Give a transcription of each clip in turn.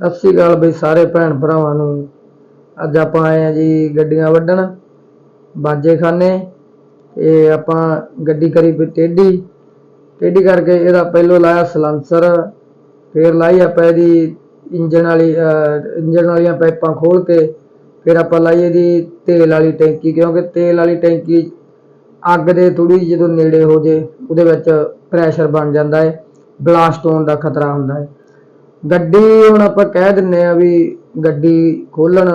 ਸਤਿ ਸ੍ਰੀ ਅਕਾਲ ਬਈ ਸਾਰੇ ਭੈਣ ਭਰਾਵਾਂ ਨੂੰ। ਅੱਜ ਆਪਾਂ ਆਏ ਆ ਜੀ ਗੱਡੀਆਂ ਵੱਢਣ ਬਾਜੇ ਖਾਨੇ। ਇਹ ਆਪਾਂ ਗੱਡੀ ਕਰੀ ਵੀ ਟੇਢੀ। ਟੇਢੀ ਕਰਕੇ ਇਹਦਾ ਪਹਿਲੋਂ ਲਾਇਆ ਸਲੰਸਰ ਫਿਰ ਲਾਈ ਆਪਾਂ ਇਹਦੀ ਇੰਜਨ ਵਾਲੀ ਅਹ, ਇੰਜਨ ਵਾਲੀਆਂ ਪਾਈਪਾਂ ਖੋਲ ਕੇ ਫਿਰ ਆਪਾਂ ਲਾਈ ਇਹਦੀ ਤੇਲ ਵਾਲੀ ਟੈਂਕੀ ਕਿਉਂਕਿ ਤੇਲ ਵਾਲੀ ਟੈਂਕੀ ਅੱਗ ਦੇ ਥੋੜੀ ਜਦੋਂ ਨੇੜੇ ਹੋ ਜੇ ਉਹਦੇ ਵਿੱਚ ਪ੍ਰੈਸ਼ਰ ਬਣ ਜਾਂਦਾ ਹੈ ਬਲਾਸਟ ਹੋਣ ਦਾ ਖਤਰਾ ਹੁੰਦਾ ਹੈ ਗੱਡੀ ਹੁਣ ਆਪਾਂ ਕਹਿ ਦਿੰਨੇ ਆ ਵੀ ਗੱਡੀ ਖੋਲਣ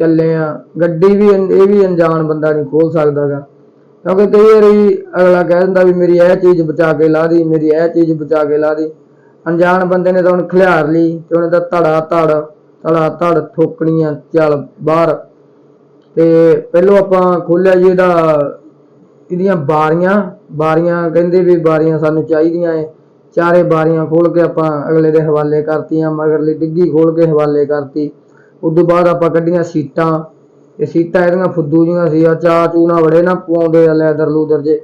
ਚੱਲੇ ਆ। ਗੱਡੀ ਵੀ ਇਹ ਵੀ ਅਣਜਾਣ ਬੰਦਾ ਨਹੀਂ ਖੋਲ ਸਕਦਾਗਾ ਕਿਉਂਕਿ ਕਈ ਵਾਰੀ ਅਗਲਾ ਕਹਿ ਦਿੰਦਾ ਵੀ ਮੇਰੀ ਇਹ ਚੀਜ਼ ਬਚਾ ਕੇ ਲਾ ਦੀ, ਮੇਰੀ ਇਹ ਚੀਜ਼ ਬਚਾ ਕੇ ਲਾ ਦੀ। ਅਣਜਾਣ ਬੰਦੇ ਨੇ ਤਾਂ ਹੁਣ ਖਿਲਾਰ ਲਈ ਤੇ ਉਹਨੇ ਤਾਂ ਧੜਾ ਧੜ ਧੜਾ ਧੜ ਠੋਕਣੀਆਂ, ਚੱਲ ਬਾਹਰ। ਤੇ ਪਹਿਲੋਂ ਆਪਾਂ ਖੋਲਿਆ ਜੀ ਇਹਦਾ, ਇਹਦੀਆਂ ਬਾਰੀਆਂ ਬਾਰੀਆਂ ਕਹਿੰਦੇ ਵੀ ਬਾਰੀਆਂ ਸਾਨੂੰ ਚਾਹੀਦੀਆਂ ਏ ਚਾਰੇ ਬਾਰੀਆਂ ਖੋਲ ਕੇ ਆਪਾਂ ਅਗਲੇ ਦੇ ਹਵਾਲੇ ਕਰਤੀਆਂ, ਮਗਰਲੀ ਡਿੱਗੀ ਖੋਲ ਕੇ ਹਵਾਲੇ ਕਰਤੀ। ਉਦੋਂ ਬਾਅਦ ਆਪਾਂ ਕੱਢੀਆਂ ਸੀਟਾਂ। ਇਹ ਸੀਟਾਂ ਇਹਦੀਆਂ ਫੁੱਦੂ ਜੀਆਂ ਸੀ ਆ ਚਾ ਚੂਨਾ ਬੜੇ ਨਾ ਪਵਾਉਂਦੇ ਆ ਲੈਦਰ ਲੂਦਰ ਜੇ।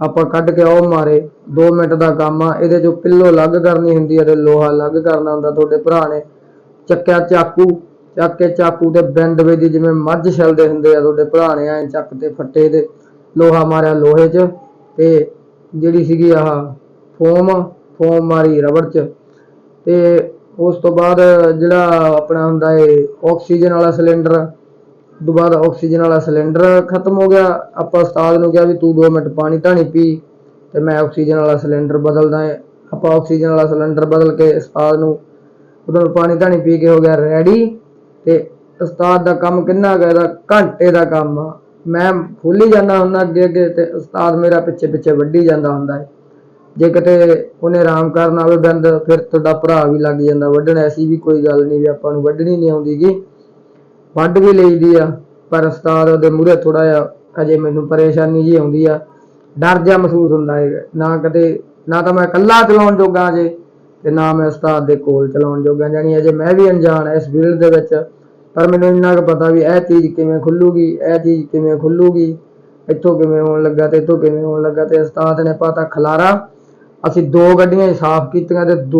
ਆਪਾਂ ਕੱਢ ਕੇ ਉਹ ਮਾਰੇ। 2 ਮਿੰਟ ਦਾ ਕੰਮ ਆ, ਇਹਦੇ ਚੋਂ ਪਿੱਲੋ ਅਲੱਗ ਕਰਨੀ ਹੁੰਦੀ ਆ ਤੇ ਲੋਹਾ ਅਲੱਗ ਕਰਨਾ ਹੁੰਦਾ ਤੁਹਾਡੇ ਭਰਾ ਨੇ। ਚੱਕਿਆ ਚਾਕੂ, ਚੱਕ ਕੇ ਚਾਕੂ ਤੇ ਬਿੰਦ ਵਿੱਚ ਜਿਵੇਂ ਮੱਝ ਛਲਦੇ ਹੁੰਦੇ ਆ ਤੁਹਾਡੇ ਭਰਾ ਨੇ, ਐ ਚੱਕ ਤੇ ਫੱਟੇ ਤੇ। ਲੋਹਾ ਮਾਰਿਆ ਲੋਹੇ 'ਚ ਤੇ ਜਿਹੜੀ ਸੀਗੀ ਆਹ ਫੋਮ ਫੋਮ ਮਾਰੀ ਰਬੜ 'ਚ। ਤੇ ਉਸ ਤੋਂ ਬਾਅਦ ਜਿਹੜਾ ਆਪਣਾ ਹੁੰਦਾ ਏ ਆਕਸੀਜਨ ਵਾਲਾ ਸਿਲੰਡਰ ਤੋਂ ਬਾਅਦ ਆਕਸੀਜਨ ਵਾਲਾ ਸਿਲੰਡਰ ਖਤਮ ਹੋ ਗਿਆ। ਆਪਾਂ ਉਸਤਾਦ ਨੂੰ ਕਿਹਾ ਵੀ ਤੂੰ 2 ਮਿੰਟ ਪਾਣੀ ਧਾਣੀ ਪੀ ਤੇ ਮੈਂ ਆਕਸੀਜਨ ਵਾਲਾ ਸਿਲੰਡਰ ਬਦਲਦਾ ਏ। ਆਪਾਂ ਆਕਸੀਜਨ ਵਾਲਾ ਸਿਲੰਡਰ ਬਦਲ ਕੇ ਉਸਤਾਦ ਨੂੰ ਉਦੋਂ ਪਾਣੀ ਧਾਣੀ ਪੀ ਕੇ ਹੋ ਗਿਆ ਰੈਡੀ ਤੇ ਉਸਤਾਦ ਦਾ ਕੰਮ ਕਿੰਨਾ ਕੁ ਇਹਦਾ ਘੰਟੇ ਦਾ ਕੰਮ ਆ। ਮੈਂ ਖੁੱਲੀ ਜਾਂਦਾ ਹੁੰਦਾ ਅੱਗੇ ਅੱਗੇ ਤੇ ਉਸਤਾਦ ਮੇਰਾ ਪਿੱਛੇ ਪਿੱਛੇ ਵੱਢੀ ਜਾਂਦਾ ਹੁੰਦਾ ਏ। ਜੇ ਕਿਤੇ ਉਹਨੇ ਆਰਾਮ ਕਰਨ ਆਵੇ ਬੰਦ ਫਿਰ ਤੁਹਾਡਾ ਭਰਾ ਵੀ ਲੱਗ ਜਾਂਦਾ, ਵੱਢਣ ਐਸੀ ਵੀ ਕੋਈ ਗੱਲ ਨਹੀਂ ਵੀ ਆਪਾਂ ਨੂੰ ਵੱਢਣੀ ਨਹੀਂ ਆਉਂਦੀਗੀ। ਵੱਢ ਵੀ ਲਈਦੀ ਆ, ਪਰ ਉਸਤਾਦ ਉਹਦੇ ਮੂਹਰੇ ਥੋੜਾ ਜਿਹਾ ਅਜੇ ਮੈਨੂੰ ਪਰੇਸ਼ਾਨੀ ਜੀ ਆਉਂਦੀ ਆ। ਡਰ ਜਿਹਾ ਮਹਿਸੂਸ ਹੁੰਦਾ ਹੈ ਨਾ ਕਦੇ, ਨਾ ਤਾਂ ਮੈਂ ਇਕੱਲਾ ਚਲਾਉਣ ਜੋਗਾ ਜੇ, ਤੇ ਨਾ ਮੈਂ ਉਸਤਾਦ ਦੇ ਕੋਲ ਚਲਾਉਣ ਜੋਗਾ ਜਾਨੀ ਅਜੇ ਮੈਂ ਵੀ ਅਣਜਾਣ ਹਾਂ ਇਸ ਫੀਲਡ ਦੇ ਵਿੱਚ। ਪਰ ਮੈਨੂੰ ਇੰਨਾ ਕੁ ਪਤਾ ਵੀ ਇਹ ਚੀਜ਼ ਕਿਵੇਂ ਖੁੱਲੂਗੀ, ਇਹ ਚੀਜ਼ ਕਿਵੇਂ ਖੁੱਲੂਗੀ, ਇੱਥੋਂ ਕਿਵੇਂ ਹੋਣ ਲੱਗਾ ਤੇ ਇੱਥੋਂ ਕਿਵੇਂ ਹੋਣ ਲੱਗਾ ਤੇ ਉਸਤਾਦ ਨੇ ਪਤਾ ਖਲਾਰਾ। ਅਸੀਂ ਦੋ ਗੱਡੀਆਂ ਹੀ ਸਾਫ਼ ਕੀਤੀਆਂ ਤੇ ਦੋ